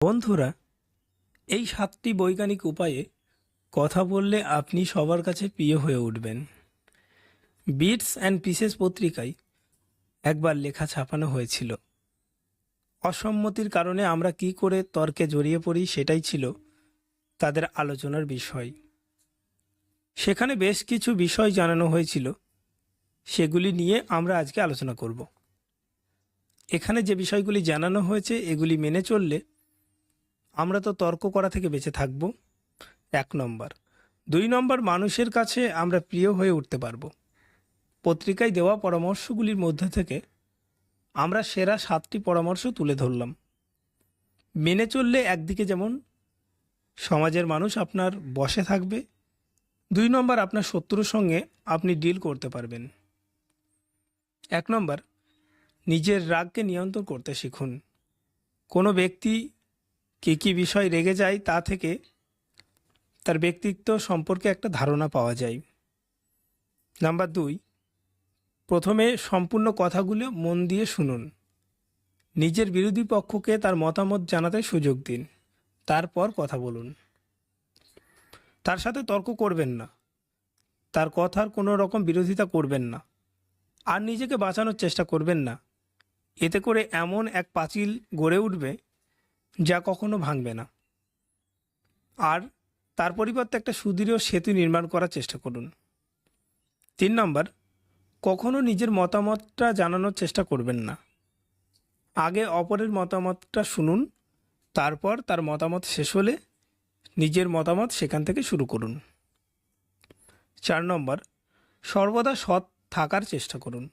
বন্ধুরা, এই সাতটি বৈজ্ঞানিক উপায়ে কথা বললে আপনি সবার কাছে প্রিয় হয়ে উঠবেন। বিটস অ্যান্ড পিসেস পত্রিকায় একবার লেখা ছাপানো হয়েছিল। অসম্মতির কারণে আমরা কি করে তর্কে জড়িয়ে পড়ি সেটাই ছিল তাদের আলোচনার বিষয়। সেখানে বেশ কিছু বিষয় জানানো হয়েছিল, সেগুলি নিয়ে আমরা আজকে আলোচনা করব। এখানে যে বিষয়গুলি জানানো হয়েছে, এগুলি মেনে চললে আমরা তো তর্ক করা থেকে বেঁচে থাকব। এক নম্বর। দুই নম্বর, মানুষের কাছে আমরা প্রিয় হয়ে উঠতে পারব। পত্রিকায় দেওয়া পরামর্শগুলির মধ্যে থেকে আমরা সেরা সাতটি পরামর্শ তুলে ধরলাম। মেনে চললে একদিকে যেমন সমাজের মানুষ আপনার বসে থাকবে, দুই নম্বর, আপনার শত্রুর সঙ্গে আপনি ডিল করতে পারবেন। এক নম্বর, নিজের রাগকে নিয়ন্ত্রণ করতে শিখুন। কোনো ব্যক্তি কী কী বিষয় রেগে যায় তা থেকে তার ব্যক্তিত্ব সম্পর্কে একটা ধারণা পাওয়া যায়। নাম্বার দুই, প্রথমে সম্পূর্ণ কথাগুলো মন দিয়ে শুনুন। নিজের বিরোধী পক্ষকে তার মতামত জানাতে সুযোগ দিন। তারপর কথা বলুন। তার সাথে তর্ক করবেন না। তার কথার কোনো রকম বিরোধিতা করবেন না। আর নিজেকে বাঁচানোর চেষ্টা করবেন না। এতে করে এমন এক পাঁচিল গড়ে উঠবে যা কখনো ভাঙবে না। আর তার পরিবর্তে একটা সুদৃঢ় সেতু নির্মাণ করার চেষ্টা করুন। তিন নম্বর, কখনো নিজের মতামতটা জানানোর চেষ্টা করবেন না। আগে অপরের মতামতটা শুনুন, তারপর তার মতামত শেষ হলে নিজের মতামত সেখান থেকে শুরু করুন। চার নম্বর, সর্বদা সৎ থাকার চেষ্টা করুন।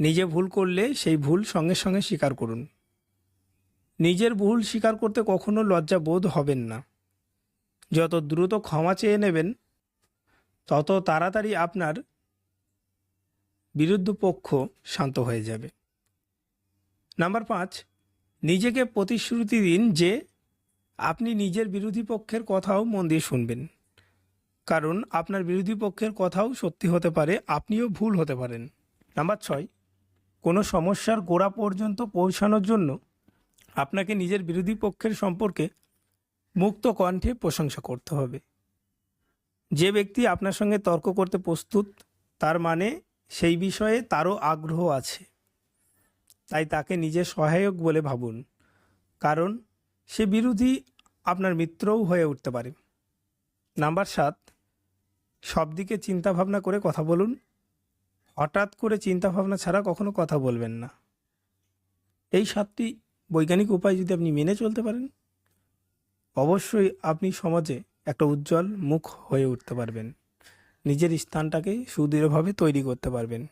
নিজে ভুল করলে সেই ভুল সঙ্গে সঙ্গে স্বীকার করুন। নিজের ভুল স্বীকার করতে কখনো লজ্জা বোধ হবেন না। যত দ্রুত ক্ষমা চেয়ে নেবেন, তত তাড়াতাড়ি আপনার বিরুদ্ধ পক্ষ শান্ত হয়ে যাবে। নাম্বার পাঁচ, নিজেকে প্রতিশ্রুতি দিন যে আপনি নিজের বিরোধী পক্ষের কথাও মন দিয়ে শুনবেন। কারণ আপনার বিরোধী পক্ষের কথাও সত্যি হতে পারে, আপনিও ভুল হতে পারেন। নাম্বার ছয়, কোনো সমস্যার গোড়া পর্যন্ত পৌঁছানোর জন্য আপনাকে নিজের বিরোধী পক্ষের সম্পর্কে মুক্ত কণ্ঠে প্রশংসা করতে হবে। যে ব্যক্তি আপনার সঙ্গে তর্ক করতে প্রস্তুত, তার মানে সেই বিষয়ে তারও আগ্রহ আছে। তাই তাকে নিজের সহায়ক বলে ভাবুন, কারণ সে বিরোধী আপনার মিত্রও হয়ে উঠতে পারে। নাম্বার সাত সব দিকে চিন্তাভাবনা করে কথা বলুন। হঠাৎ করে চিন্তাভাবনা ছাড়া কখনো কথা বলবেন না। এই সাতটি বৈজ্ঞানিক উপায় যদি আপনি মেনে চলতে পারেন, অবশ্যই আপনি সমাজে একটা উজ্জ্বল মুখ হয়ে উঠতে পারবেন। নিজের স্থানটাকে সুদৃঢ়ভাবে তৈরি করতে পারবেন।